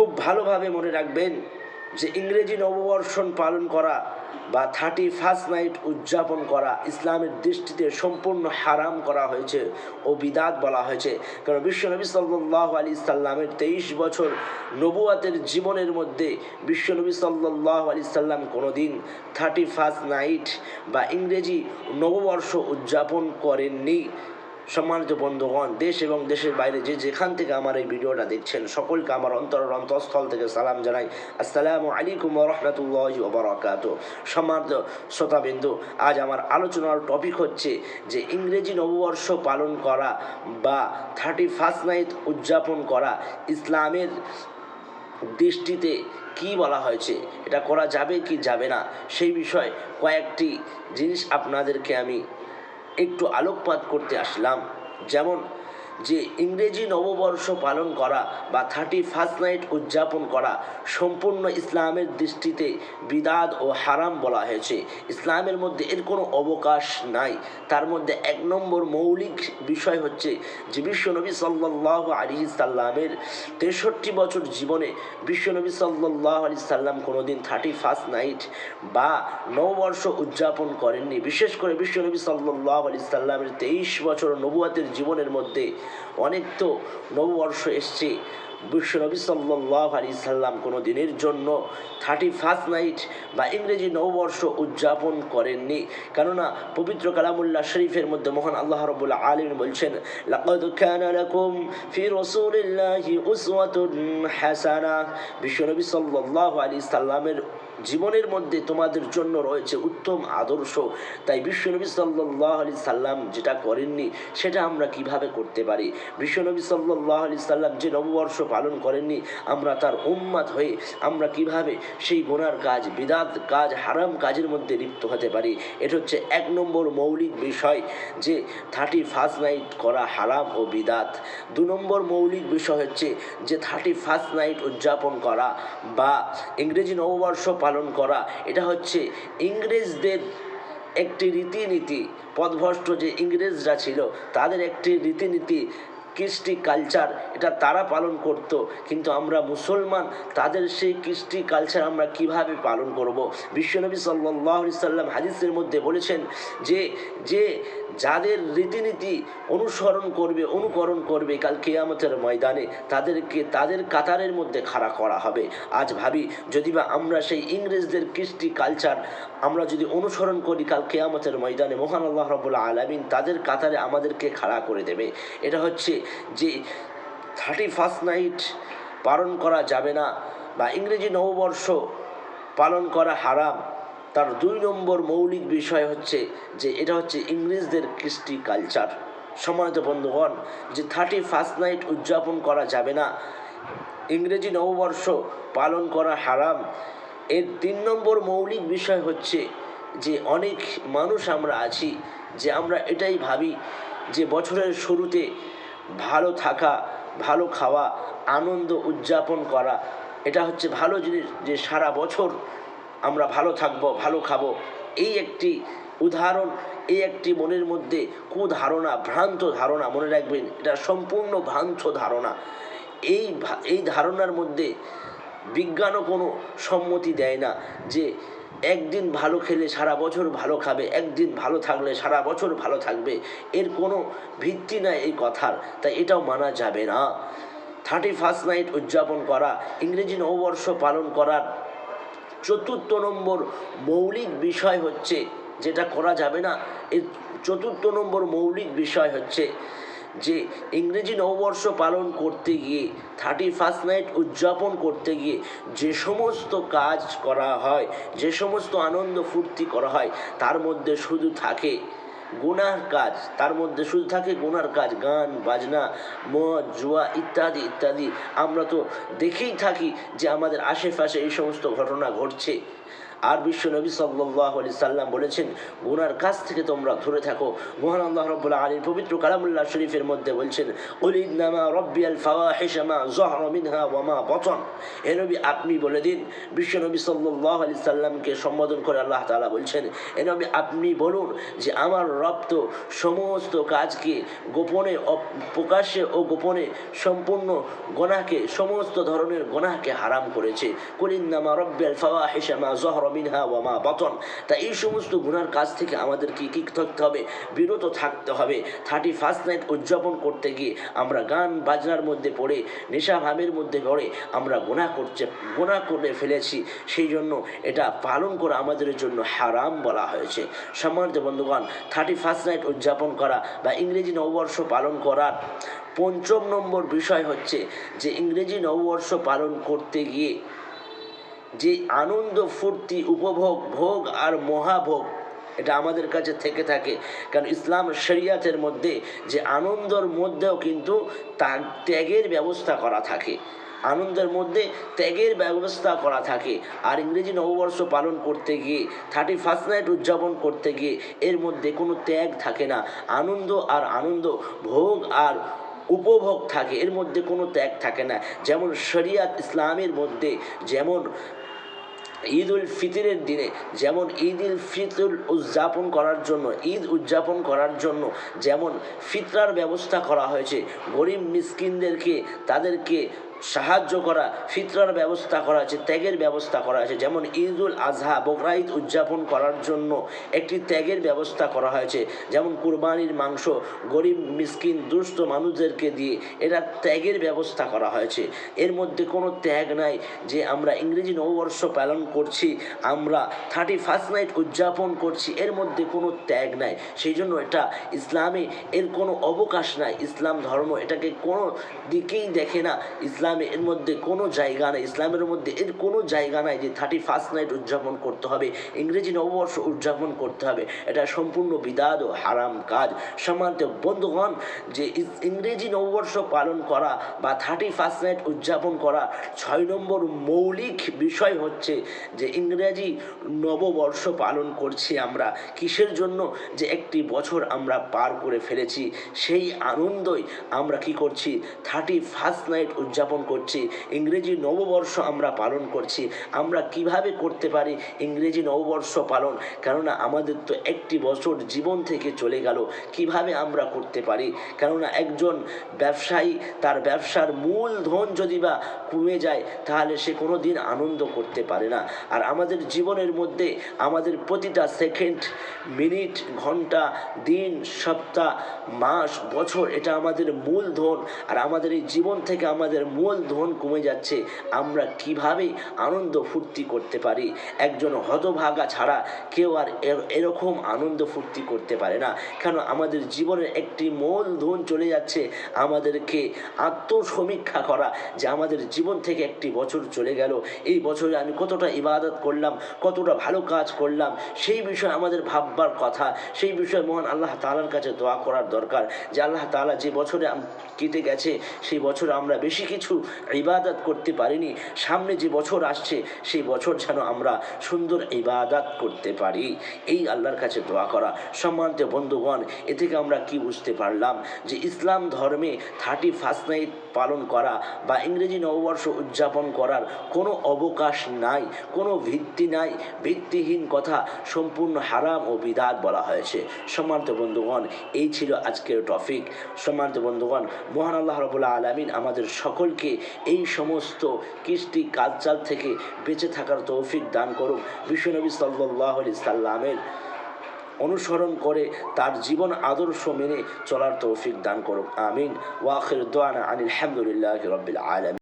খুব ভালোভাবে মনে রাখবেন যে ইংরেজি নববর্ষণ পালন করা বা থার্টি ফার্স্ট নাইট উদযাপন করা ইসলামের দৃষ্টিতে সম্পূর্ণ হারাম করা হয়েছে ও বিদাত বলা হয়েছে। কারণ বিশ্বনবী সাল্লাহ আলী সাল্লামের তেইশ বছর নবুয়াতের জীবনের মধ্যে বিশ্বনবী সাল্লাহ আলী সাল্লাম কোনোদিন থার্টি ফার্স্ট নাইট বা ইংরেজি নববর্ষ উদযাপন করেননি। সম্মানিত বন্ধুগণ, দেশ এবং দেশের বাইরে যে যেখান থেকে আমার এই ভিডিওটা দেখছেন, সকলকে আমার অন্তর অন্তঃস্থল থেকে সালাম জানাই। আসসালামু আলাইকুম রহমতুল্লাহ ওবরাকাত সম্মানিত শ্রোতাবিন্দু, আজ আমার আলোচনার টপিক হচ্ছে যে ইংরেজি নববর্ষ পালন করা বা থার্টি ফার্স্ট নাইট উদযাপন করা ইসলামের দৃষ্টিতে কি বলা হয়েছে, এটা করা যাবে কি যাবে না, সেই বিষয়ে কয়েকটি জিনিস আপনাদেরকে আমি একটু আলোকপাত করতে আসলাম। যেমন যে ইংরেজি নববর্ষ পালন করা বা থার্টি ফার্স্ট নাইট উদযাপন করা সম্পূর্ণ ইসলামের দৃষ্টিতে বিদাত ও হারাম বলা হয়েছে। ইসলামের মধ্যে এর কোনো অবকাশ নাই। তার মধ্যে এক নম্বর মৌলিক বিষয় হচ্ছে যে বিশ্বনবী সাল্লাহ আলী সাল্লামের তেষট্টি বছর জীবনে বিশ্বনবী সাল্লাহ আলী সাল্লাম কোনোদিন থার্টি ফার্স্ট নাইট বা নববর্ষ উদযাপন করেননি। বিশেষ করে বিশ্বনবী সাল্লাহ আলী সাল্লামের তেইশ বছর নবুয়াতের জীবনের মধ্যে অনেক তো নববর্ষ এসছে। বিশ্বনবী সাল্লাহ আলী সাল্লাম কোনো দিনের জন্য থার্টি ফার্স্ট নাইট বা ইংরেজি নববর্ষ উদযাপন করেননি। কেননা পবিত্র কালামুল্লাহ শরীফের মধ্যে মহান আল্লাহ রবুল্লা আলম বলছেন, লাকাদ কানা লাকুম ফি বিশ্বনবী সাল্লাল্লাহু সাল্লামের জীবনের মধ্যে তোমাদের জন্য রয়েছে উত্তম আদর্শ। তাই বিশ্বনবী সাল্লাহ আলি সাল্লাম যেটা করেননি, সেটা আমরা কীভাবে করতে পারি? বিশ্বনবী সাল্লাহ আলি সাল্লাম যে নববর্ষ পালন করেননি। আমরা তার উম্মাদ হয়ে আমরা কীভাবে সেই গোনার কাজ, বিদাত কাজ, হারাম কাজের মধ্যে লিপ্ত হতে পারি? এটা হচ্ছে এক নম্বর মৌলিক বিষয় যে থার্টি ফার্স্ট নাইট করা হারাম ও বিদাত। দু নম্বর মৌলিক বিষয় হচ্ছে যে থার্টি ফার্স্ট নাইট উদযাপন করা বা ইংরেজি নববর্ষ পালন করা। এটা হচ্ছে ইংরেজদের একটি রীতিনীতি। পদভ্রষ্ট যে ইংরেজরা ছিল, তাদের একটি রীতিনীতি কৃষ্টি কালচার এটা তারা পালন করত। কিন্তু আমরা মুসলমান, তাদের সেই কৃষ্টি কালচার আমরা কীভাবে পালন করব? বিশ্বনবী সাল্লাহ সাল্লাম হাদিসের মধ্যে বলেছেন যে যে যাদের রীতিনীতি অনুসরণ করবে, অনুকরণ করবে কাল কেয়ামতের ময়দানে, তাদেরকে, তাদের কাতারের মধ্যে খাড়া করা হবে। আজ ভাবি, যদি বা আমরা সেই ইংরেজদের কৃষ্টি কালচার আমরা যদি অনুসরণ করি কাল কেয়ামতের ময়দানে, মোহান আল্লাহ রবুল্লা আলমিন তাদের কাতারে আমাদেরকে খাড়া করে দেবে। এটা হচ্ছে যে থার্টি ফার্স্ট নাইট পালন করা যাবে না বা ইংরেজি নববর্ষ পালন করা হারাম, তার দুই নম্বর মৌলিক বিষয় হচ্ছে যে এটা হচ্ছে ইংরেজদের কৃষ্টি কালচার সম্মানিত বন্ধুগণ, যে থার্টি ফার্স্ট নাইট উদযাপন করা যাবে না, ইংরেজি নববর্ষ পালন করা হারাম, এর তিন নম্বর মৌলিক বিষয় হচ্ছে যে অনেক মানুষ আমরা আছি যে আমরা এটাই ভাবি যে বছরের শুরুতে ভালো থাকা, ভালো খাওয়া, আনন্দ উদযাপন করা, এটা হচ্ছে ভালো জিনিস যে সারা বছর আমরা ভালো থাকব, ভালো খাব। এই একটি উদাহরণ, এই একটি মনের মধ্যে কুধারণা, ভ্রান্ত ধারণা মনে রাখবেন, এটা সম্পূর্ণ ভ্রান্ত ধারণা। এই এই ধারণার মধ্যে বিজ্ঞানও কোনো সম্মতি দেয় না যে একদিন ভালো খেলে সারা বছর ভালো খাবে, একদিন ভালো থাকলে সারা বছর ভালো থাকবে, এর কোনো ভিত্তি নাই এই কথার, তাই এটাও মানা যাবে না। থার্টি ফার্স্ট নাইট উদযাপন করা, ইংরেজি নববর্ষ পালন করার চতুর্থ নম্বর মৌলিক বিষয় হচ্ছে, যেটা করা যাবে না, এর চতুর্থ নম্বর মৌলিক বিষয় হচ্ছে যে ইংরেজি নববর্ষ পালন করতে গিয়ে থার্টি ফার্স্ট নাইট উদযাপন করতে গিয়ে যে সমস্ত কাজ করা হয়, যে সমস্ত আনন্দ ফুর্তি করা হয়, তার মধ্যে শুধু থাকে গুনার কাজ, তার মধ্যে শুধু থাকে গুনার কাজ, গান, বাজনা, মদ, জুয়া ইত্যাদি ইত্যাদি। আমরা তো দেখেই থাকি যে আমাদের আশেপাশে এই সমস্ত ঘটনা ঘটছে। আর বিশ্ব নবী সাল্লাহ আলি সাল্লাম বলেছেন, গুনার কাছ থেকে তোমরা দূরে থাকো। মহান আল্লাহ রব্বুল্লাহ আলীর পবিত্র কালামুল্লাহ শরীফের মধ্যে বলছেন নামা রব্বি আল ফাওয়াহিশামা জহর মিনহা ওয়ামা বচন নবী, আপনি বলে দিন, বিশ্ব নবী সাল্লাহ আলি সাল্লামকে সম্বোধন করে আল্লাহ তাআলা বলছেন এ নবী, আপনি বলুন যে আমার রব তো সমস্ত কাজকে গোপনে প্রকাশ্যে ও গোপনে সম্পূর্ণ গোনাকে সমস্ত ধরনের গোনাকে হারাম করেছে। কুলিন্নামা রব্বেল ফাওয়াহিশা মা জহর মিনহা ওয়া মা বাতন। তা এই সমস্ত গুনার কাজ থেকে আমাদের কি কি থাকতে হবে? বিরত থাকতে হবে। থার্টি ফার্স্ট নাইট উদযাপন করতে গিয়ে আমরা গান বাজনার মধ্যে পড়ে নেশা ভাবের মধ্যে পড়ে আমরা গোনা করছে গোনা করে ফেলেছি। সেই জন্য এটা পালন করা আমাদের জন্য হারাম বলা হয়েছে। সম্মানিত বন্ধুগণ থার্টি ফার্স্ট নাইট উদযাপন করা বা ইংরেজি নববর্ষ পালন করার পঞ্চম নম্বর বিষয় হচ্ছে যে ইংরেজি নববর্ষ পালন করতে গিয়ে যে আনন্দ, ফুর্তি, উপভোগ, ভোগ আর মহাভোগ, এটা আমাদের কাছে থেকে থাকে। কারণ ইসলাম শরিয়াতের মধ্যে যে আনন্দর মধ্যেও কিন্তু তা- ত্যাগের ব্যবস্থা করা থাকে। আনন্দের মধ্যে ত্যাগের ব্যবস্থা করা থাকে। আর ইংরেজি নববর্ষ পালন করতে গিয়ে থার্টি ফার্স্ট নাইট উদযাপন করতে গিয়ে এর মধ্যে কোনো ত্যাগ থাকে না। আনন্দ আর আনন্দ, ভোগ আর উপভোগ থাকে। এর মধ্যে কোনো ত্যাগ থাকে না। যেমন শরিয়াত ইসলামের মধ্যে, যেমন ঈদ উল ফিতরের দিনে, যেমন ঈদ উল ফিতর উদযাপন করার জন্য, ঈদ উদযাপন করার জন্য যেমন ফিতরার ব্যবস্থা করা হয়েছে, গরিব মিসকিনদেরকে, তাদেরকে সাহায্য করা, ফিতরার ব্যবস্থা করা আছে, ত্যাগের ব্যবস্থা করা আছে। যেমন ঈদ উল আজহা বকরা ঈদ উদযাপন করার জন্য একটি ত্যাগের ব্যবস্থা করা হয়েছে। যেমন কুরবানির মাংস গরিব, মিসকিন, দুস্থ মানুষদেরকে দিয়ে এটা ত্যাগের ব্যবস্থা করা হয়েছে। এর মধ্যে কোনো ত্যাগ নাই যে আমরা ইংরেজি নববর্ষ পালন করছি, আমরা থার্টি ফার্স্ট নাইট উদযাপন করছি, এর মধ্যে কোনো ত্যাগ নাই। সেই জন্য এটা ইসলামে এর কোনো অবকাশ নাই। ইসলাম ধর্ম এটাকে কোনো দিকেই দেখে না। ইসলামে এর মধ্যে কোনো জায়গা নাই, ইসলামের মধ্যে এর কোনো জায়গা নাই যে থার্টি ফার্স্ট নাইট উদযাপন করতে হবে, ইংরেজি নববর্ষ উদযাপন করতে হবে। এটা সম্পূর্ণ বিদাত ও হারাম কাজ। সম্মানিত বন্ধুগণ, যে ইংরেজি নববর্ষ পালন করা বা থার্টি ফার্স্ট নাইট উদযাপন করা ছয় নম্বর মৌলিক বিষয় হচ্ছে যে ইংরেজি নববর্ষ পালন করছি আমরা। কিসের জন্য? যে একটি বছর আমরা পার করে ফেলেছি। সেই আনন্দই আমরা কি করছি? থার্টি ফার্স্ট নাইট উদযাপন করছি। ইংরেজি নববর্ষ আমরা পালন করছি। আমরা কীভাবে করতে পারি ইংরেজি নববর্ষ পালন? কেননা আমাদের তো একটি বছর জীবন থেকে চলে গেল। কীভাবে আমরা করতে পারি? কেননা একজন ব্যবসায়ী, তার ব্যবসার মূল ধন যদি বা কমে যায়, তাহলে সে কোনো দিন আনন্দ করতে পারে না। আর আমাদের জীবনের মধ্যে আমাদের প্রতিটা সেকেন্ড, মিনিট, ঘণ্টা, দিন, সপ্তাহ, মাস, বছর, এটা আমাদের মূল ধন। আর আমাদের এই জীবন থেকে আমাদের মূল ধন কমে যাচ্ছে, আমরা কীভাবে আনন্দ ফুর্তি করতে পারি? একজন হতভাগা ছাড়া কেউ আর এর- এরকম আনন্দ ফুর্তি করতে পারে না। কেন আমাদের জীবনের একটি মূল ধন চলে যাচ্ছে আমাদেরকে আত্মসমীক্ষা করা, যে আমাদের জীবন থেকে একটি বছর চলে গেল। এই বছরে আমি কতটা ইবাদত করলাম, কতটা ভালো কাজ করলাম, সেই বিষয়ে আমাদের ভাববার কথা, সেই বিষয়ে মহান আল্লাহ তালার কাছে দোয়া করার দরকার। যে আল্লাহ তালা যে বছরে কেটে গেছে, সেই বছরে আমরা বেশি কিছু ইবাদত করতে পারিনি। সামনে যে বছর আসছে, সেই বছর যেন আমরা সুন্দর ইবাদত করতে পারি। এই আল্লাহর কাছে দোয়া করা। সম্মানিত বন্ধুগণ, এ থেকে আমরা কি বুঝতে পারলাম যে ইসলাম ধর্মে থার্টি ফার্স্ট নাইট পালন করা বা ইংরেজি নববর্ষ উদযাপন করার কোনো অবকাশ নাই, কোনো ভিত্তি নাই, ভিত্তিহীন কথা সম্পূর্ণ হারাম ও বিদাত বলা হয়েছে। সম্মানিত বন্ধুগণ, এই ছিল আজকের টপিক সম্মানিত বন্ধুগণ, মহান আল্লাহ রবুল্লাহ আলমিন আমাদের সকলকে এই সমস্ত কৃষ্টি কালচার থেকে বেঁচে থাকার তৌফিক দান করুক। বিশ্বনবী সাল্লাহ সাল্লামের অনুসরণ করে তার জীবন আদর্শ মেনে চলার তৌফিক দান করুক। আমিন। ওয়াখির দোয়ানা আনিল হামদুলিল্লাহ রবিল আলম